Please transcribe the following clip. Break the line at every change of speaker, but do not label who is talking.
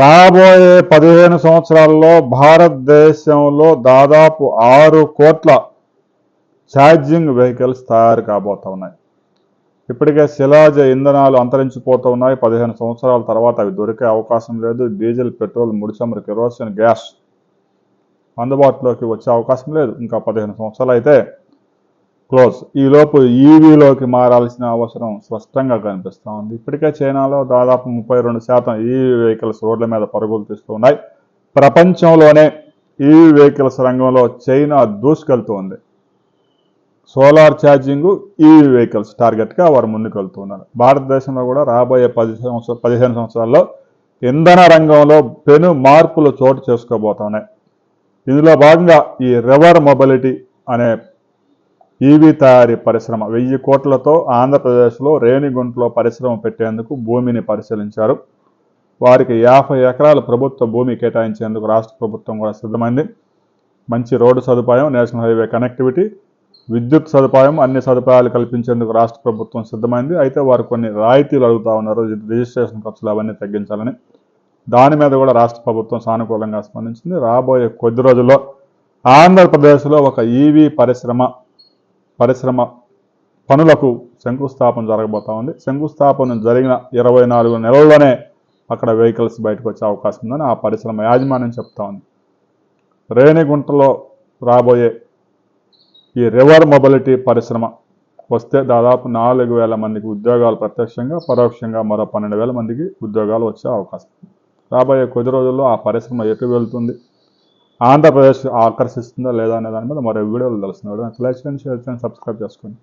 రాబోయే పదిహేను సంవత్సరాల్లో భారతదేశంలో దాదాపు ఆరు కోట్ల ఛార్జింగ్ వెహికల్స్ తయారు కాబోతా ఉన్నాయి. ఇప్పటికే శిలాజ ఇంధనాలు అంతరించిపోతూ ఉన్నాయి. పదిహేను సంవత్సరాల తర్వాత అవి దొరికే అవకాశం లేదు. డీజిల్ పెట్రోల్ ముడిచమురు కిరోసిన్ గ్యాస్ అందుబాటులోకి వచ్చే అవకాశం లేదు. ఇంకా పదిహేను సంవత్సరాలు అయితే క్లోజ్. ఈలోపు ఈవీలోకి మారాల్సిన అవసరం స్పష్టంగా కనిపిస్తూ ఉంది. ఇప్పటికే చైనాలో దాదాపు ముప్పై రెండు శాతం ఈవీ వెహికల్స్ రోడ్ల మీద పరుగులు తీస్తూ ఉన్నాయి. ప్రపంచంలోనే ఈవీ వెహికల్స్ రంగంలో చైనా దూసుకెళ్తుంది. సోలార్ ఛార్జింగ్ ఈవీ వెహికల్స్ టార్గెట్గా వారు ముందుకెళ్తున్నారు. భారతదేశంలో కూడా రాబోయే పది సంవత్సరాలు పదిహేను సంవత్సరాల్లో ఇంధన రంగంలో పెను మార్పులు చోటు చేసుకోబోతున్నాయి. ఇందులో భాగంగా ఈ రివర్ మొబిలిటీ అనే ఈవీ తయారీ పరిశ్రమ. వెయ్యి కోట్లతో ఆంధ్రప్రదేశ్లో రేణిగుంటలో పరిశ్రమ పెట్టేందుకు భూమిని పరిశీలించారు. వారికి యాభై ఎకరాల ప్రభుత్వ భూమి కేటాయించేందుకు రాష్ట్ర ప్రభుత్వం కూడా సిద్ధమైంది. మంచి రోడ్డు సదుపాయం నేషనల్ హైవే కనెక్టివిటీ విద్యుత్ సదుపాయం అన్ని సదుపాయాలు కల్పించేందుకు రాష్ట్ర ప్రభుత్వం సిద్ధమైంది. అయితే వారు కొన్ని రాయితీలు అడుగుతా ఉన్నారు. రిజిస్ట్రేషన్ ఖర్చులు అవన్నీ తగ్గించాలని. దాని మీద కూడా రాష్ట్ర ప్రభుత్వం సానుకూలంగా స్పందించింది. రాబోయే కొద్ది రోజుల్లో ఆంధ్రప్రదేశ్లో ఒక ఈవీ పరిశ్రమ పరిశ్రమ పనులకు శంకుస్థాపన జరగబోతా ఉంది. శంకుస్థాపన జరిగిన ఇరవై నాలుగు నెలల్లోనే అక్కడ వెహికల్స్ బయటకు వచ్చే అవకాశం ఉందని ఆ పరిశ్రమ యాజమాన్యం చెప్తా ఉంది. రేణిగుంటలో రాబోయే ఈ రివర్ మొబిలిటీ పరిశ్రమ వస్తే దాదాపు నాలుగు వేల మందికి ఉద్యోగాలు ప్రత్యక్షంగా పరోక్షంగా మరో పన్నెండు వేల మందికి ఉద్యోగాలు వచ్చే అవకాశం. రాబోయే కొద్ది రోజుల్లో ఆ పరిశ్రమ ఎటు వెళ్తుంది? ఆంధ్రప్రదేశ్ ఆకర్షిస్తుందా లేదా అనే దాని మీద మరో వీడియోలు తెలుస్తున్నాడు లైక్ చేయండి షేర్ చేయండి సబ్స్క్రైబ్ చేసుకోండి.